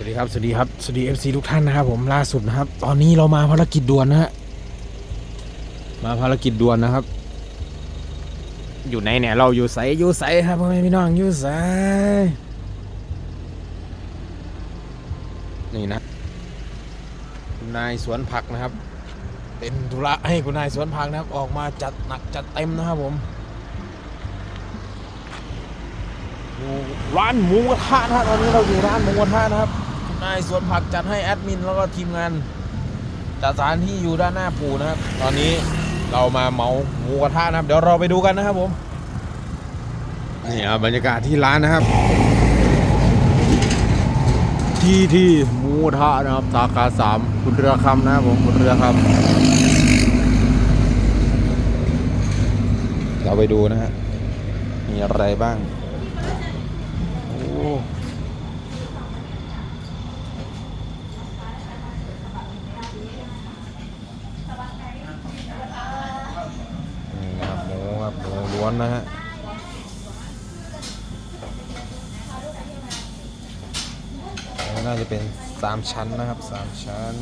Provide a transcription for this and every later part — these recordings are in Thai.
สวัสดีครับสวัสดีครับสวัสดีเอฟซีทุกท่านนะครับผมล่าสุดนะครับ ตอนนี้เรามาภารกิจด่วนนะฮะมาภารกิจด่วนนะครับ อยู่ไหนเนี่ยเราอยู่ใสอยู่ใสครับพ่อแม่พี่น้องอยู่ใสนี่นะคุณนายสวนผักนะครับ เป็นธุระให้คุณนายสวนผักนะครับ ออกมาจัดหนักจัดเต็มนะครับผมอยู่ร้านหมูกระทะนะตอนนี้เราอยู่ร้านหมูกระทะนะครับ นายสวนผักจัดให้แอดมินแล้วก็ทีมงานจัดสถานที่อยู่ด้านหน้าปูนะครับ ตอนนี้เรามาเหมาหมูกระทะนะครับ เดี๋ยวเราไปดูกันนะครับผมนี่ครับบรรยากาศที่ร้านนะครับ ที่ที่หมูกระทะนะครับสาขาสามคุณเรือคำนะครับผมคุณเรือคำเราไปดูนะฮะมีอะไรบ้างโอ้ นะฮะน่าจะเป็นสามชั้นนะครับสามชั้น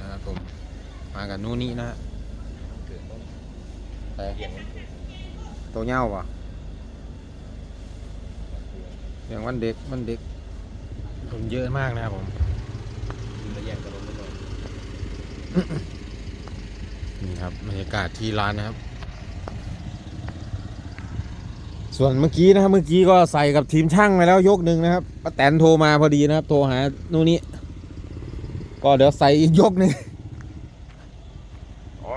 นะครับผม มา กับนู่นนี่นะฮะแต่ตัวเง่าป่ะอย่างวันเด็กวันเด็กคนเยอะมากนะครับผมนี่ครับบรรยากาศที่ร้านนะครับ ส่วนเมื่อกี้นะครับเมื่อกี้ก็ใส่กับทีมช่างไปแล้วยกหนึ่งนะครับป้าแตนโทรมาพอดีนะครับ โทรหานู่นนี่ก็เดี๋ยวใส่อีกยกหนึ่ง บร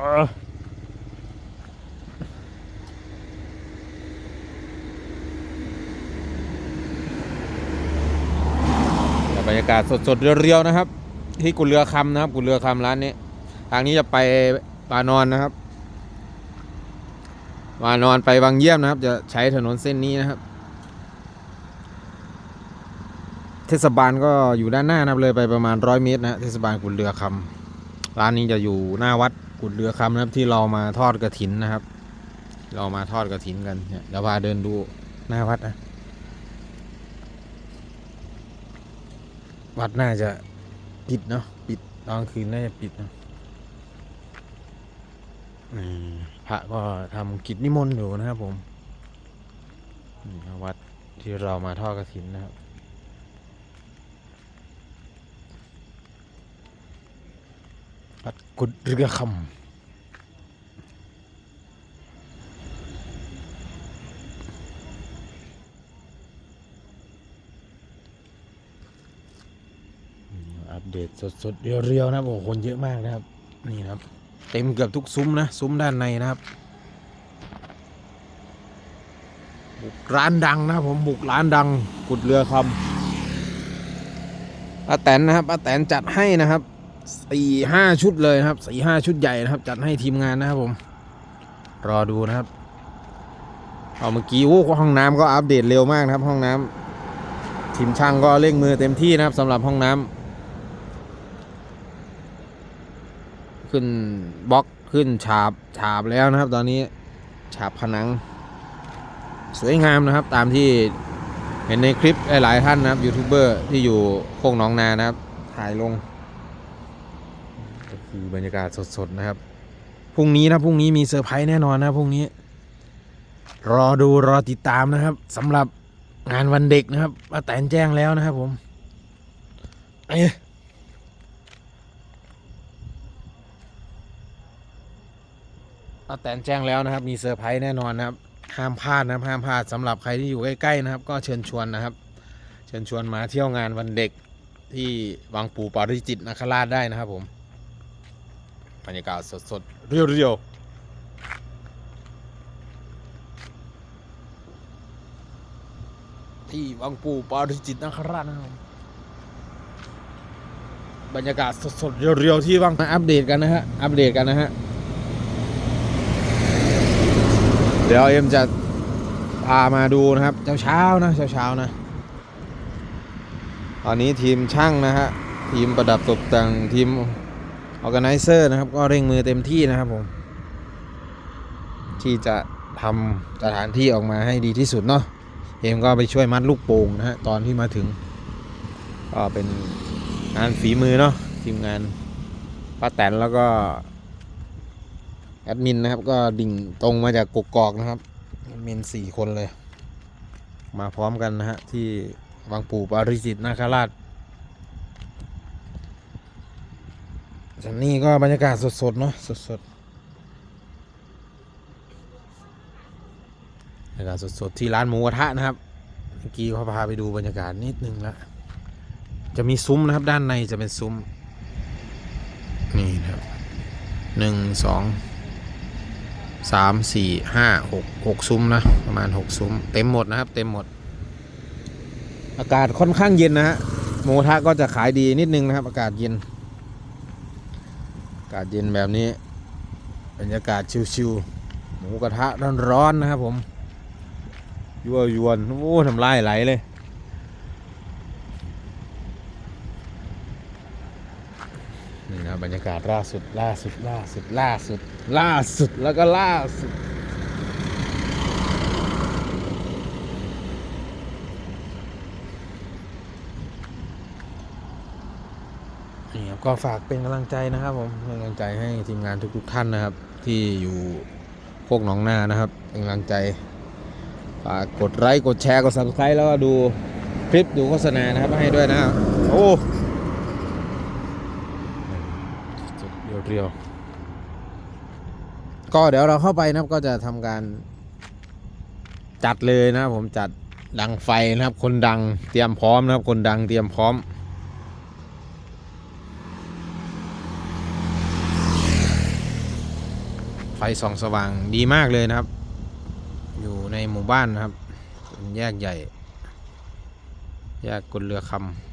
รยากาศสดๆเรียวๆนะครับ ที่กุเรือคำนะครับ กุเรือคำร้านนี้ ทางนี้จะไปปานอนนะครับปานอนไปบางเยี่ยมนะครับ จะใช้ถนนเส้นนี้นะครับ เทศบาลก็อยู่ด้านหน้านะครับเลยไปประมาณร้อยเมตรนะเทศบาลกุเรือคำร้านนี้จะอยู่หน้าวัด กุดเรือคำนะครับที่เรามาทอดกระถินนะครับ เรามาทอดกระถินกันเนี่ยเดี๋ยวพาเดินดูหน้าวัดนะวัดน่าจะปิดเนาะปิดตอนคืนน่าจะปิดเนาะพระก็ทำกิจนิมนต์อยู่นะครับผมนี่วัดที่เรามาทอดกระถินนะครับ วัดกุดเรือคำอัปเดตสดๆเรียวๆนะโอ้คนเยอะมากนะครับ นี่นะครับ เต็มเกือบทุกซุ้มนะ ซุ้มด้านในนะครับ บุกร้านดังนะผมบุกร้านดัง กุดเรือคำป้าแตนนะครับป้าแตนจัดให้นะครับ สี่ห้าชุดเลยนะครับสี่ห้าชุดใหญ่นะครับ จัดให้ทีมงานนะครับผม รอดูนะครับเอาเมื่อกี้โอ้ห้องน้ำก็อัปเดตเร็วมากนะครับ ห้องน้ำทีมช่างก็เร่งมือเต็มที่นะครับสำหรับห้องน้ำขึ้นบล็อกขึ้นฉาบฉาบแล้วนะครับ ตอนนี้ฉาบผนัง สวยงามนะครับ ตามที่เห็นในคลิปหลายๆท่านนะครับยูทูบเบอร์ที่อยู่โคกหนองนานะครับ ถ่ายลง คือบรรยากาศสดๆนะครับ พรุ่งนี้นะพรุ่งนี้มีเซอร์ไพรส์แน่นอนนะพรุ่งนี้ รอดูรอติดตามนะครับสำหรับงานวันเด็กนะครับป้าแตนแจ้งแล้วนะครับ ผมเอ้ป้าแตนแจ้งแล้วนะครับ มีเซอร์ไพรส์แน่นอนนะครับ ห้ามพลาดนะครับห้ามพลาดสำหรับใครที่อยู่ใกล้ๆนะครับ ก็เชิญชวนนะครับ เชิญชวนมาเที่ยวงานวันเด็กที่วังปู่ปาริจิตนาคราชได้นะครับผม บรรยากาศสดๆ เรียวๆที่วังปู่ปาริจิตนาคราชนะครับบรรยากาศสดๆ เรียวๆ ที่วังมาอัปเดตกันนะฮะ อัปเดตกันนะฮะ เดี๋ยวเอ็มจะพามาดูนะครับ เช้าเช้าๆนะเช้าเช้าๆนะ ตอนนี้ทีมช่างนะฮะ ทีมประดับตกแต่งทีม ออแกไนเซอร์นะครับก็เร่งมือเต็มที่นะครับผม ที่จะทำสถานที่ออกมาให้ดีที่สุดเนาะเอ็มก็ไปช่วยมัดลูกโป่งนะฮะตอนที่มาถึง ก็เป็นงานฝีมือเนาะทีมงานป้าแตนแล้วก็แอดมินนะครับ ก็ดิ่งตรงมาจากกกอกนะครับแอดมินสี่คนเลย มาพร้อมกันนะฮะที่วังปู่ปาริจิตนาคราช ส่วนนี้ก็บรรยากาศสดๆเนาะสดๆบรรยากาศสดๆที่ร้านหมูกระทะนะครับเมื่อกี้เขาพาไปดูบรรยากาศนิดนึงละจะมีซุ้มนะครับด้านในจะเป็นซุ้มนี่นะครับหนึ่งสองสามสี่ห้าหกหกซุ้มนะประมาณหกซุ้ม เต็มหมดนะครับ เต็มหมด อากาศค่อนข้างเย็นนะฮะหมูกระทะก็จะขายดีนิดนึงนะครับ อากาศเย็นากาศเย็นแบบนี้บรรยากาศชิวๆหมูกระทะร้อนๆนะครับผมยั่วยวนโอ้ทำลายไหลเลยนี่นะบรรยากาศล่าสุดล่าสุดล่าสุดล่าสุดล่าสุดแล้วก็ล่าสุด นี่ครับก็ฝากเป็นกำลังใจนะครับ ผมเป็นกำลังใจให้ทีมงานทุก ๆ ท่านนะครับ ที่อยู่พวกหนองนานะครับเป็นกำลังใจฝากกดไลค์กดแชร์กด subscribe แล้วก็ดูคลิปดูโฆษณานะครับให้ด้วยนะโอ้จุดเรียวๆก็เดี๋ยวเราเข้าไปนะครับก็จะทำการจัดเลยนะครับผมจัดดังไฟนะครับ คนดังเตรียมพร้อมนะครับ คนดังเตรียมพร้อม ไฟ ส่องสว่างดีมากเลยนะครับ อยู่ในหมู่บ้านนะครับเป็นแยกใหญ่ แยกกุลเรือค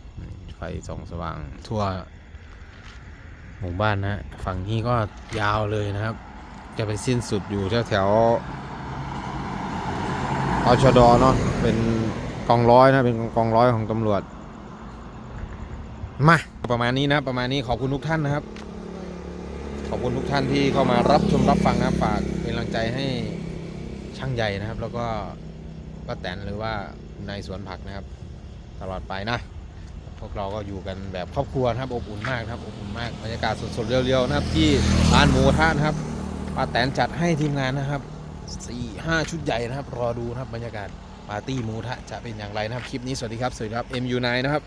ำไฟส่องสว่างทั่วหมู่บ้านนะฝั่งนี้ก็ยาวเลยนะครับ จะไปสิ้นสุดอยู่แถวแถวอชดเนาะเป็นกองร้อยนะเป็นกองร้อยของตำรวจมาประมาณนี้นะประมาณนี้ขอบคุณทุกท่านนะครับ อบคุณทุกท่านที่เข้ามารับชมรับฟังนะครับฝากเป็นกำลังใจให้ช่างใหญ่นะครับ แล้วก็ป้าแตนหรือว่านายสวนผักนะครับ ตลอดไปนะ พวกเราก็อยู่กันแบบครอบครัวนะครับอบอุ่นมากครับอบอุ่นมากบรรยากาศสดๆเรียวๆนะครับ ที่ร้านหมูกระทะนครับป้าแตนจัดให้ทีมงานนะครับสี่ห้าชุดใหญ่นะครับ รอดูนะครับบรรยากาศปาร์ตี้หมูทะจะเป็นอย่างไรนะครับคลิปนี้สวัสดีครับสวัสดีครับ MU9 นะครับ